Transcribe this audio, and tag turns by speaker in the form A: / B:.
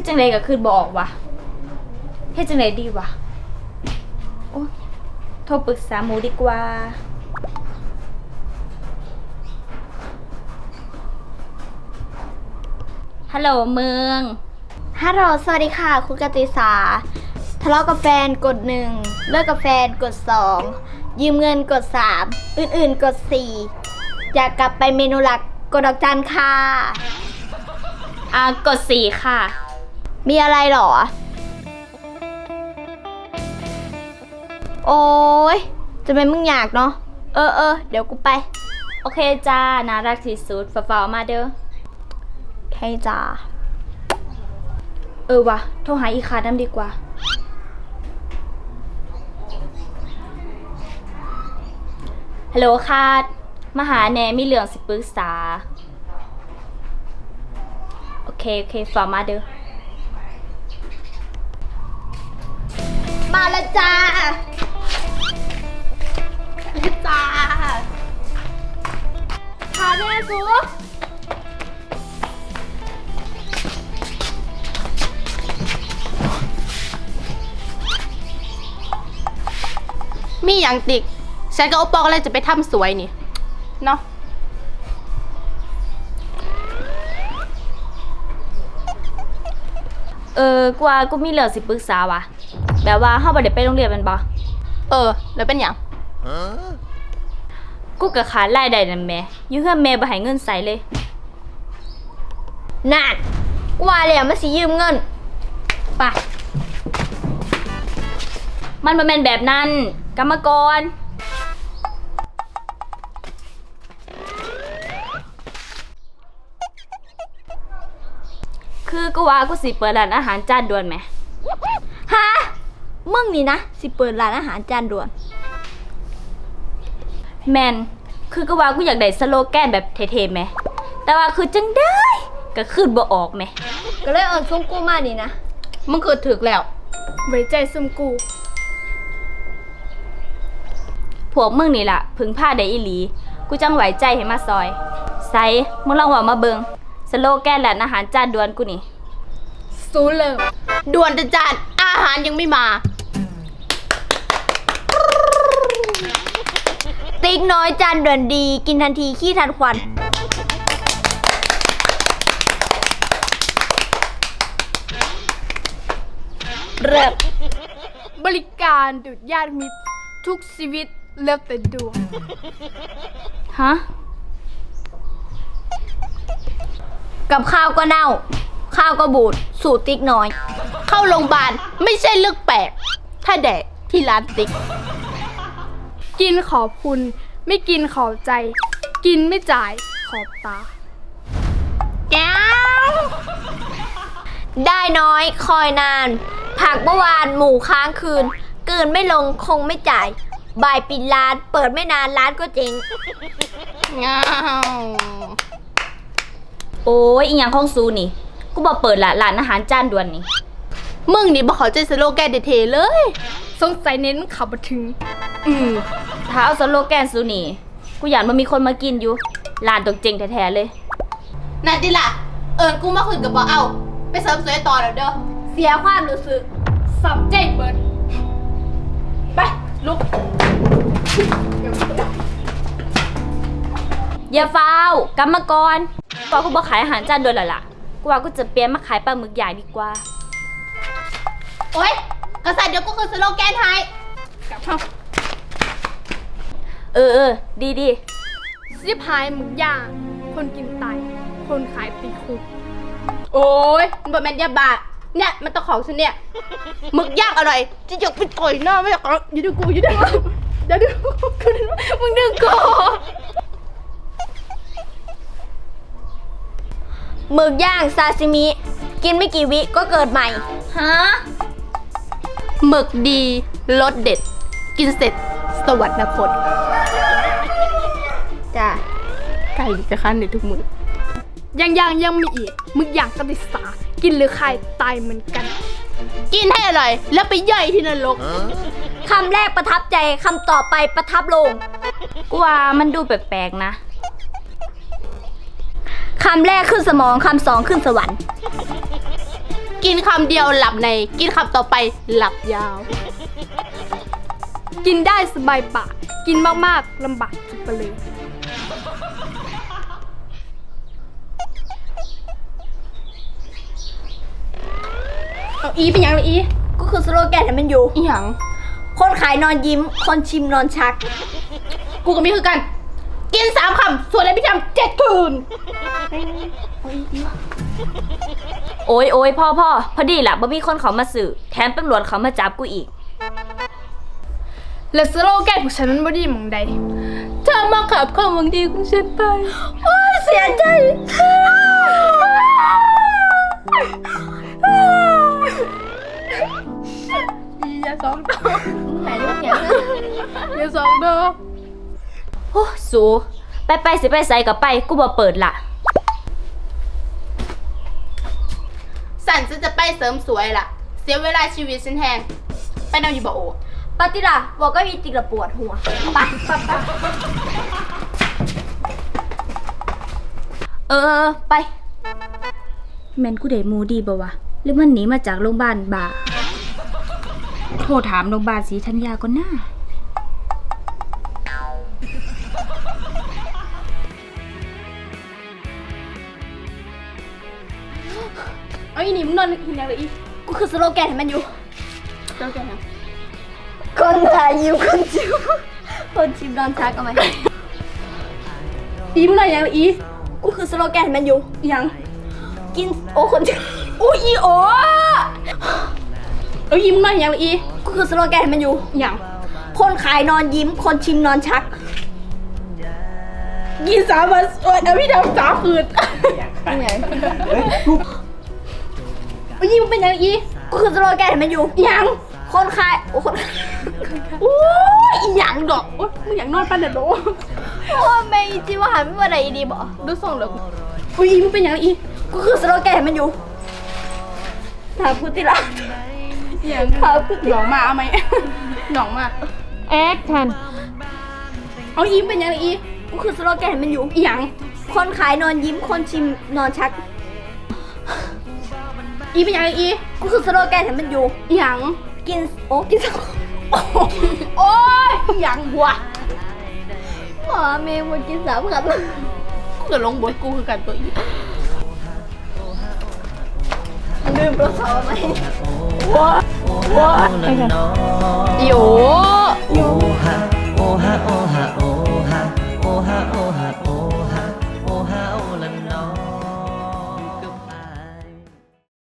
A: คือจังไดก็คือบอกวะเฮ็ดจังไดดีวะโอ้โทรปรึกษาหมูดีกว่า ฮัลโหลเมือง
B: ฮัลโหลสวัสดีค่ะ คุณกติสา ทะเลาะกับแฟนกดหนึ่ง เลิกกับแฟนกดสอง ยืมเงินกดสาม อื่นๆกดสี่อยากกลับไปเมนูหลักกดดอกจันค่ะ
A: อ่ากดสี่ค่ะ
B: มีอะไรหรอ โอ้ยจะเป็นมึงอยากเนาะ เออเออเดี๋ยวกูไป
A: โอเคจ้าน่ารักที่สุดฝ่าๆมาเด้อ
B: แค่จ้า
A: เออวะโทรหาอีคาน้ำดีกว่า ฮัลโหลคาดมาหาแหนมีเรื่องสิปรึกษา โอเค โอเคฝากมาเด้อ
B: มาแล้วจ้าจ้าพาแน่สู
C: มีอย่างติก ฉันก็โอปอก็เลยจะไปทำสวยนี่ เนาะ
A: เออกว่ากูมีเรื่องสิปรึกษาวะ แบบว่าเฮาบ่ได้ไปโรงเรียนแมันบ่
C: เออ แล้วเป็นอย่าง
A: กูก็ขาดรายได้นั่นแหม่อยู่เฮือนแม่บ่ให้เงินใส่เลย
B: นั่นกูว่าแล้วมาสิยืมเงิน
A: ไปมันบ่แม่นแบบนั้น กรรมกร คือกูว่ากูสิเปิดร้านอาหารจานด่วนไหม
B: ฮะ มึงนี่นะ สิเปิดร้านอาหารจานด่วน
A: แมนคือกูว่ากูอยากได้สโลแกนแบบเท่ๆไหม แต่ว่าคือจังได้ ก็คืนบ่ออกไหม
B: ก็เลยเอินซุ้มกูมานี่นะ
C: มึงคือถึกแล้ว
B: ไว้ใจซุมกู
A: พวกมึงนี่ล่ะ พึงพาได้อีหลี กูจังไหวใจให้มาซอยใส่มึงลองเว่ามาเบิงสโลแกนร้านอาหารจานด่วนกูนี่
B: ซูเลย
C: ด่วนจะจานอาหารยังไม่มา
B: ติ๊กน้อยจานด่วนดี กินทันทีขี้ทันควัน เริ่ม
D: บริการดุดญาติมิตรทุกชีวิตเลือกแต่ดวง
A: ฮะ
B: กับข้าวก็เน่า ข้าวก็บูด สูตรติ๊กน้อย
C: เข้าโรงพยาบาลไม่ใช่เลือกแปลก ถ้าแดกที่ร้านติ๊ก
D: กินขอบคุณ ไม่กินขอบใจ กินไม่จ่ายขอบตา
B: แก้ว ได้น้อยคอยนาน ผักเมื่อวานหมูค้างคืนเกินไม่ลงคงไม่จ่าย บ่ายปิดร้าน เปิดไม่นานร้านก็เจ๊ง
C: ง้าว
A: โอ้ยอีหยังของซูนี่ กูบอกเปิดละร้านอาหารจานด่วนนี่
C: มึงนี่บอกเขาใจสโลแกนเทๆเลย
D: สงสัยเน้นขับมาถึง
A: อืม ถ้าเอาสโลแกนซูนี่ กูอยากมันมีคนมากินอยู่ร้านตกเจงแท้ๆเลย
C: นั่นดิล่ะ เอิญกูมาคุยกับบอกเอา ไปเสริมสวยต่อแล้วเด้อ
B: เสียความรู้สึก
D: สับเจกเบิร์ด
C: ไปลุก
A: อย่าฟ้าวกรรมกรกว่ากูบอกขายอาหารจานด่วนและล่ะ กูว่ากูจะเปลี่ยนมาขายปลาหมึกใหญ่ดีกว่า
C: โอ๊ยกษัตริย์เดี๋ยวกูคือสโลแกนให้
A: เออเออดีดี
D: ซิบหายหมึกย่าง คนกินไตคนขายตีคุก
C: โอ้ยมันบอกแมนยาบาเนี่ยมันต้องของฉันเนี่ยหมึกย่างอร่อยจะอยากไปต่อยหน้าไม่อยากอย่าดูกูอย่าดูกูอย่าดูกูมึงดึงกู
B: หมึกย่างซาซิมิ กินไม่กี่วิก็เกิดใหม่
A: ๆฮะ
C: หมึกดีรสเด็ด กินเสร็จ สวัสดีคต
B: จ้ะ
C: ไก่จะคันในทุกมือ
D: ยังยังยังมีอีกหมึกย่างกติสา กินหรือใครตายเหมือนกัน
C: กินให้อร่อย แล้วไปย่อยที่นรก
B: คำแรกประทับใจคำต่อไปประทับลง
A: กูว่ามันดูแปลกๆนะ
B: คำแรกขึ้นสมองคำสองขึ้นสวรรค์
C: กินคำเดียวหลับใน กินคำต่อไปหลับยาว
D: กินได้สบายปาก กินมากๆลำบากสุดไปเลย
C: เอาอีเป็นหยังเลยอี
B: ก็คือสโลแกนที่มันอยู่
C: อีหยัง
B: คนขายนอนยิ้ม คนชิมนอนชัก
C: กูกับมีคือกัน กินสามคำส่วนอะไรพี่ทำเจ็ดคืน
A: โอ้ยโอ้ยพ่อพ่อพอดีล่ะบ่มีคนเขามาสื่อ แถมตำรวจเขามาจับกูอีก
D: และสโลแกนของฉันมันบ่ดีหมองใด
C: เธอมาขับความหวังดีของฉันไป
B: เสียใจ
C: สองดอก
B: ไหนลูกอย่างนั้น
C: อย่าสองดอก
A: โอ้สูไปไปสิไปใส่กับไปกูบ่เปิดละ
C: สันฉันจะไปเสริมสวยล่ะ เสียเวลาชีวิตฉันแหงไปนำอยู่บ่โอ
B: ปาติล่ะบอกก็มีจริงละปวดหัวไปไปไป
A: เออเออไป แม่นกูได้หมูดีบ่วะหรือมันหนีมาจากโรงพยาบาลบ่า โทรถามโรงพยาบาลศรีธัญญาก่อนหน้า
C: เอาอีนี่มึงนอนกินยังเลยอี
B: ก็คือสโลแกนที่มันอยู่
C: เจ้าแกนะ
B: คนขายยิ้มคนชิมคนชิมนอนชักเอาไหม
C: อีมึงนอนยังเลยอี
B: ก็คือสโลแกนที่มันอยู่
C: อีหยัง
B: กินโอ้คนชิม
C: อุ้ยอีโอ เอาอีมึงนอนยังเลยอี
B: ก็คือสโลแกนที่มันอยู่
C: อีหยัง
B: คนขายนอนยิ้ม คนชิมนอนชัก
C: กินสามวันโอ้ยเอาพี่ทำสามคืนเอาอีมึงเป็นยังเลยอี
B: ก็คือสโลแกนที่มันอยู่
C: อีหยัง
B: คนขายโอ้คน
C: โอ้ยอีหยังดอกโอ้ยมึงอยากนอนปันเด็ดโด
B: โอ้ไม่จีว่าหันไม่ว่าอะไรดีบ่
C: ดูส่งเลยอุ้ยอีมึงเป็นยังเลยอี
B: ก็คือสโลแกนที่มันอยู่ถามพุทธิละ
C: อีหยังหนองมาเอาไหมหนองมา
D: แอคทัน
C: เอาอีมึงเป็นยังเลยอี
B: ก็คือสโลแกนที่มันอยู่
C: อีหยัง
B: คนขายนอนยิ้มคนชิมนอนชัก
C: อีเป็นยังเลยอี
B: ก็คือสโลแกนที่มันอยู่
C: อีหยัง
B: กินโอ้กินสัก
C: โอ้ยอีหยังวะ
B: หมาเมย์มันกินสามคำ
C: กูกับลงบทกูคือกันตัวอี
B: ลืมโทรศัพท์ไหม
C: อี โอ
E: โอฮะโอฮะโอ